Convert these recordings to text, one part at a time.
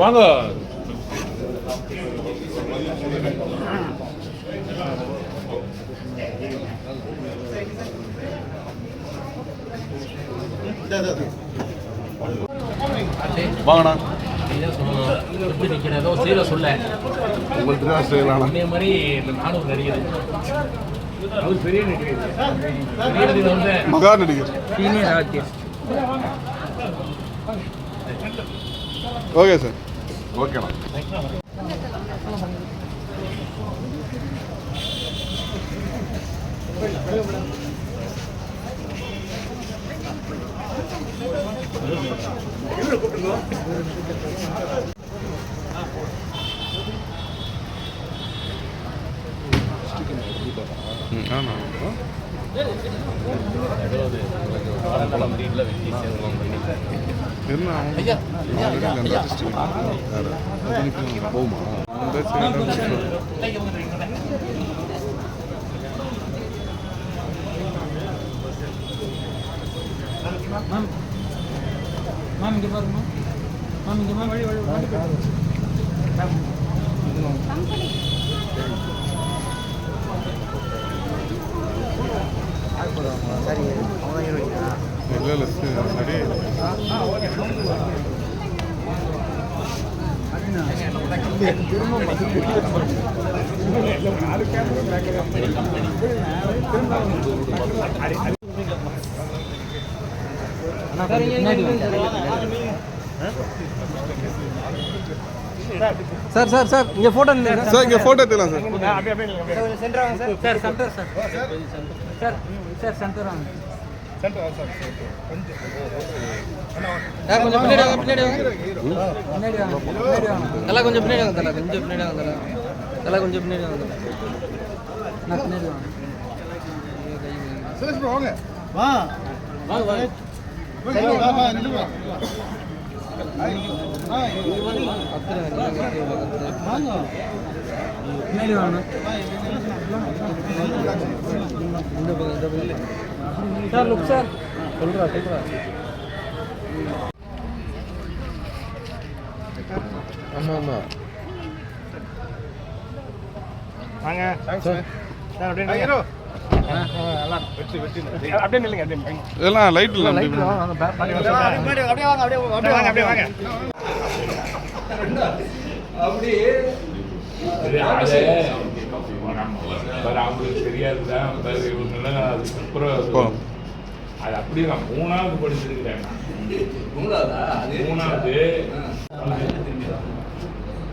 வாங்க வாங்கண்ணா. எப்படி நிக்கிற? ஏதோ சீலை சொல்ல. உங்களுக்கு தான் செய்யலாம் உன்னைய மாதிரி இந்த நானும் நடிகர். அவர் பெரிய நடிகர். மகா நடிகர் ஓகே சார் ஓகேண்ணா ம் ஆமாம் பழம் வீட்டில் வெட்டி சேர்க்கலாம் போகுமா அந்த மேம் இங்கே பாருங்க. மேம் இங்கே மேம் வழி வழி வழி சரி அவங்க ஹீரோயினா இல்லை இல்லை சரி சார் சார் சார் இங்கே ஃபோட்டோ சார். இங்கே ஃபோட்டோ எடுத்துக்கலாம் சார். சென்டர் வாங்க sir. Sir centre sir. Sir sir centre வாங்க. சார் கொஞ்சம். பின்னாடி வாங்க பின்னாடி வாங்க. பின்னாடி வாங்க பின்னாடி வாங்க. தலை கொஞ்சம் பின்னாடி வாங்க தலை. கொஞ்சம் பின்னாடி வாங்க தலை. தலை கொஞ்சம் பின்னாடி வாங்க தலை. நான் பின்னாடி வாங்க. வாங்க. வாங்க வாங்க. பின்னாடி வாங்க. சார் லுக் சார் சொல்றா சொல்றா ஆமாம் ஆமாம் வாங்க சார் சார் அப்படியே இதெல்லாம் லைட் இல்லை அப்படியே வாங்க அப்படியே வாங்க அப்படியே வாங்க. அவங்களுக்கு தெரியாதுதான் பாரு, இவங்கெல்லாம் அதுக்கப்புறம் அது அப்படியே நான். மூணாவது படிச்சிருக்கிறேன் மூணாவது.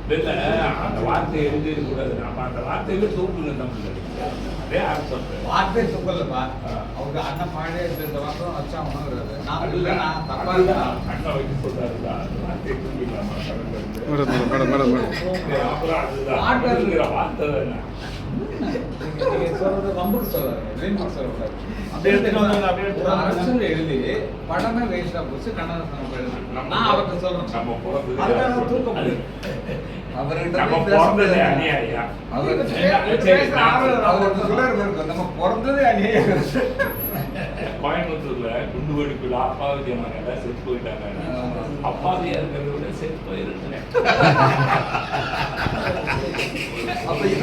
இல்ல அந்த வார்த்தை எழுதி கூடாது. நம்ம அந்த வார்த்தையில தூக்குங்க தமிழ்ல அதே அர்த்தம் வார்த்தை ஆ. அவங்க அண்ணன் பாடே இந்த வாரம் வச்சா ஒண்ணுங்கிறது நான் இல்ல நான் தப்பா இருக்கா அண்ணா வைக்க சொல்றாருல அந்த வார்த்தையை மேடம் மேடம் மேடம் மேடம் அப்புறம் அதுதான். வார்த்தை தானே வந்து. அரசு எழுதி படமே வேஸ்டா போச்சு கண்ணதாசன் எழுதணும் நான் அவர்கிட்ட சொல்றேன். நம்ம தூக்க முடியும் கோயம்புத்தூர்ல குண்டு வெடிப்புல அப்பாவி எல்லாம் செத்து போயிட்டாங்க. அப்பாவியா இருக்கிறத விட செத்து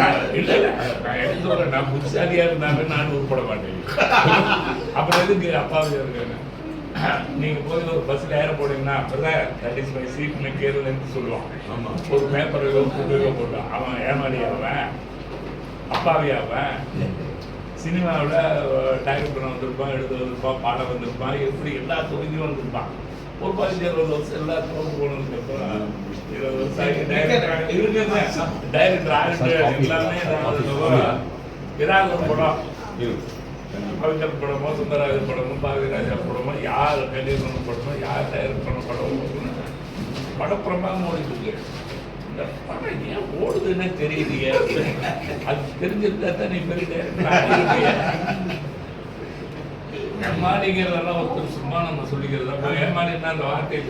நான் இல்ல இல்ல. நான் புத்திசாலியா இருந்தாங்க நான் உருப்பட மாட்டேன். அப்புறம் எதுக்கு அப்பாவியா இருக்கேன் நீங்க போய் ஒரு பஸ்ல ஏற போனீங்கன்னா அப்பதான் தட் இஸ் மை சீட் கேருன்னு சொல்லுவான். ஆமா. ஒரு பேப்பரையோ புக்கையோ போட்டான் அவன் ஏமாளி அவன் அப்பாவி அவன் சினிமாவில் டைரக்டர் வந்திருப்பான் எழுத வந்திருப்பான் பாட வந்திருப்பான் எப்படி எல்லா தொகுதியும் வந்திருப்பான். ஒரு பதினஞ்சு இருபது வருஷம் எல்லா தொகுதி போனதுக்கு அப்புறம் இருபது வருஷம் ஆகி டைரக்டர் ஆகிட்டு எல்லாமே ஏதாவது ஒரு படம். கவிஞர் படமோ சுந்தரராஜன் படமோ பாரதிராஜா படமோ யார் கல்யாணம் படமோ யார் டைரக்ட் பண்ண படம் படப்பிரமாதம் ஓடிட்டு இருக்கு இந்த படம் ஏன் ஓடுதுன்னு தெரியலையே அது தெரிஞ்சிருந்தா தான் நீ பெரிய டைரக்டர் ஏமாளிங்கிறதெல்லாம் ஒருத்தர் சும்மா நம்ம சொல்லிக்கிறதா ஏமாளின்னா அந்த வார்த்தை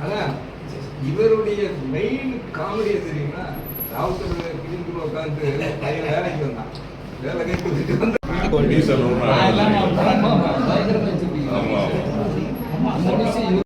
அதான், இவருடைய மெயின் காமெடி தெரியுமா? ராவுத்தர் கிளிக்குள்ள உட்காந்து பையன் வேலைக்கு வந்தான். வேலை